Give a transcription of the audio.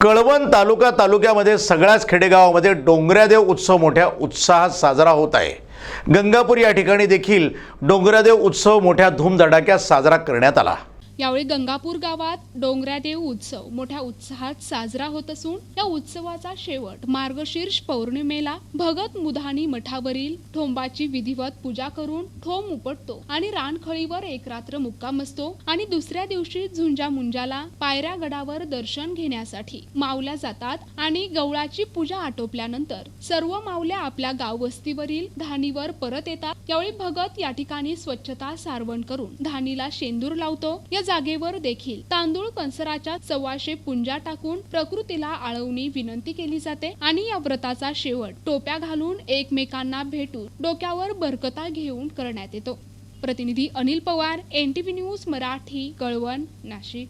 कळवण तालुका तालुक्यामध्ये सगळ्याच खेडेगावामध्ये डोंगरादेव उत्सव मोठ्या उत्साहात साजरा होत आहे. गंगापूर या ठिकाणी देखील डोंगरादेव उत्सव मोठ्या धूमधडाक्यात साजरा करण्यात आला. यावेळी गंगापूर गावात डोंगरादेव उत्सव मोठ्या उत्साहात साजरा होत असून या उत्सवाचा शेवट मार्गशीर्ष पौर्णिमेला भगत मुधानी मठावरील ठोंबाची विधिवत पूजा करून ठोंब उपटतो आणि रानखळीवर एक रात्र मुक्काम असतो आणि दुसऱ्या दिवशी झुंजा मुंजाला पायऱ्या गडावर दर्शन घेण्यासाठी मावल्या जातात आणि गवळाची पूजा आटोपल्यानंतर सर्व मावल्या आपल्या गाववस्तीवरील धानीवर परत येतात. यावेळी भगत या ठिकाणी स्वच्छता सारवण करून धानीला शेंदूर लावतो. या जागेवर देखील तांदूळ कंसराच्या सव्वाशे पुंजा टाकून प्रकृतीला आळवणी विनंती केली जाते आणि या व्रताचा शेवट टोप्या घालून एकमेकांना भेटून डोक्यावर बरकता घेऊन करण्यात येतो. प्रतिनिधी अनिल पवार एनटीव्ही न्यूज मराठी कळवण नाशिक.